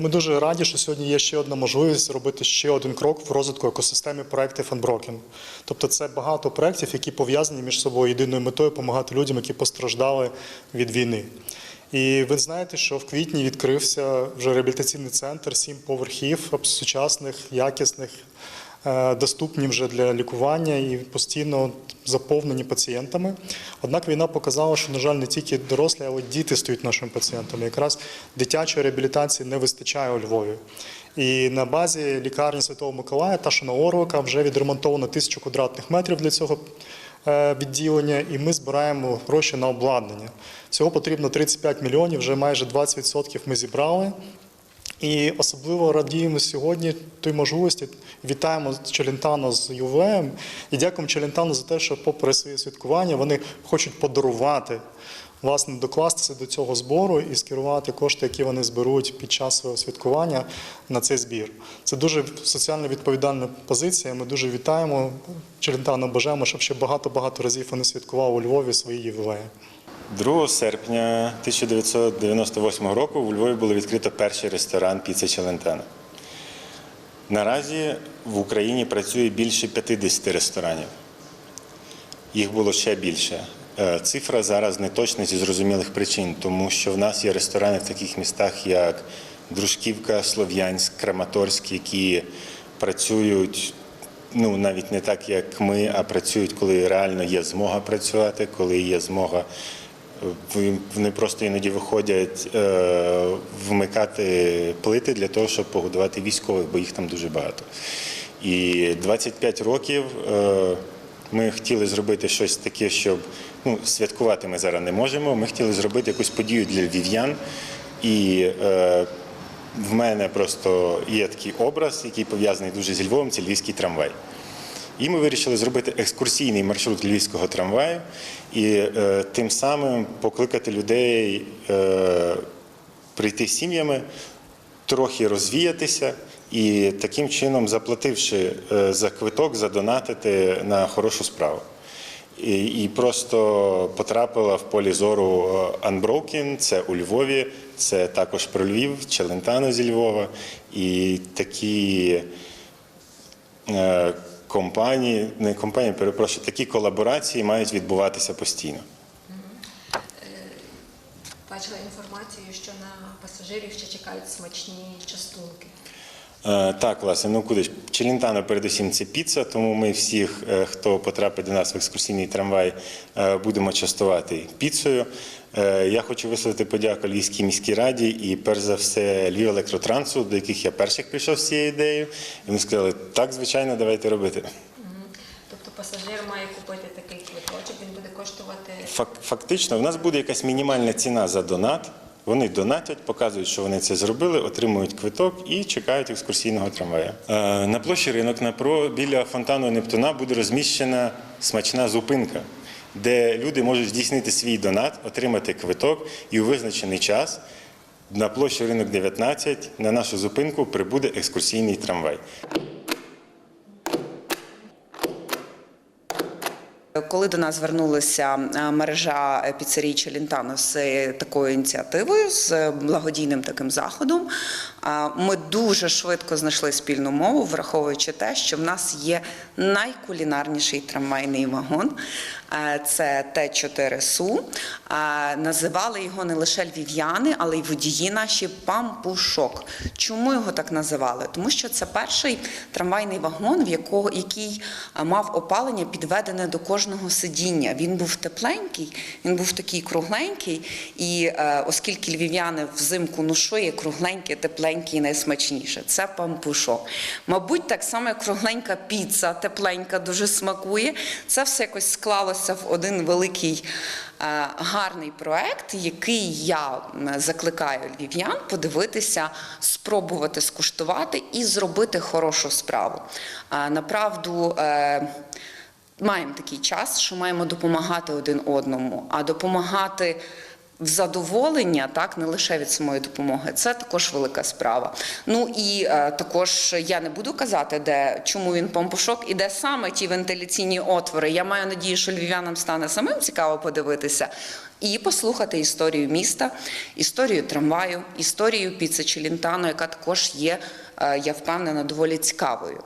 Ми дуже раді, що сьогодні є ще одна можливість зробити ще один крок в розвитку екосистеми проєктів Unbroken. Тобто це багато проєктів, які пов'язані між собою єдиною метою допомагати людям, які постраждали від війни. І ви знаєте, що в квітні відкрився вже реабілітаційний центр, сім поверхів сучасних, якісних, доступні вже для лікування і постійно заповнені пацієнтами. Однак війна показала, що, на жаль, не тільки дорослі, але й діти стають нашими пацієнтами. Якраз дитячої реабілітації не вистачає у Львові. І на базі лікарні Святого Миколая та що на Орлика вже відремонтовано тисячу квадратних метрів для цього е, відділення, і ми збираємо гроші на обладнання. Всього потрібно 35 мільйонів, вже майже 20% ми зібрали. І особливо радіємо сьогодні той можливості. Вітаємо Челентано з ювілеєм і дякуємо Челентану за те, що, попри своє святкування, вони хочуть подарувати, власне, докластися до цього збору і скерувати кошти, які вони зберуть під час свого святкування на цей збір. Це дуже соціально відповідальна позиція. Ми дуже вітаємо Челентано. Бажаємо, щоб ще багато-багато разів вони святкували у Львові свої ювілеї. 2 серпня 1998 року у Львові було відкрито перший ресторан Піца Челентано. Наразі в Україні працює більше 50 ресторанів. Їх було ще більше. Е, Цифра зараз не точна зі зрозумілих причин, тому що в нас є ресторани в таких містах, як Дружківка, Слов'янськ, Краматорськ, які працюють ну, навіть не так, як ми, а працюють, коли реально є змога працювати, коли є змога. Вони просто іноді виходять е, вмикати плити для того, щоб погодувати військових, бо їх там дуже багато. І 25 років е, ми хотіли зробити щось таке, щоб ну, святкувати ми зараз не можемо. Ми хотіли зробити якусь подію для львів'ян. І е, в мене просто є такий образ, який пов'язаний дуже зі Львовом, це львівський трамвай. І ми вирішили зробити екскурсійний маршрут львівського трамваю і е, тим самим покликати людей е, прийти з сім'ями, трохи розвіятися і таким чином, заплативши е, за квиток, задонатити на хорошу справу. І, і просто потрапила в полі зору е, Unbroken, це у Львові, це також про Львів, Челентано зі Львова. І такі е, компанії, не компанії, перепрошую, такі колаборації мають відбуватися постійно. Бачила інформацію, що на пасажирів ще чекають смачні частунки. Е, Так, власне, ну куди ж Челентано передусім це піца, тому ми всіх, е, хто потрапить до нас в екскурсійний трамвай, е, будемо частувати піцею. Я хочу висловити подяку Львівській міській раді і перш за все Львів електротрансу, до яких я перших прийшов з цією ідеєю. І вони сказали, так, звичайно, давайте робити. Тобто пасажир має купити такий квиточок, він буде коштувати Фак- Фактично, в нас буде якась мінімальна ціна за донат. Вони донатять, показують, що вони це зробили, отримують квиток і чекають екскурсійного трамвая. Е, На площі ринок напро біля фонтану Нептуна буде розміщена смачна зупинка, де люди можуть здійснити свій донат, отримати квиток і у визначений час на площі ринок 19 на нашу зупинку прибуде екскурсійний трамвай. Коли до нас звернулася е, мережа піцерій Челентано з такою ініціативою, з благодійним таким заходом, ми дуже швидко знайшли спільну мову, враховуючи те, що в нас є найкулінарніший трамвайний вагон. Це Т4 СУ. Е, Називали його не лише львів'яни, але й водії наші пампушок. Чому його так називали? Тому що це перший трамвайний вагон, в якого який мав опалення підведене до кожного сидіння. Він був тепленький, він був такий кругленький. І е, оскільки львів'яни взимку ну що є кругленьке, і найсмачніше, це пампушок. Мабуть, так само як кругленька піца, тепленька, дуже смакує. Це все якось склалося в один великий. е, Гарний проект, який я закликаю львів'ян подивитися, спробувати скуштувати і зробити хорошу справу. Е, Направду, е, маємо такий час, що маємо допомагати один одному, а допомагати в задоволення, так не лише від самої допомоги, це також велика справа. Ну і е, також я не буду казати, де чому він помпушок і де саме ті вентиляційні отвори. Я маю надію, що львів'янам стане самим цікаво подивитися і послухати історію міста, історію трамваю, історію піци Челінтано, яка також є, е, я впевнена, доволі цікавою.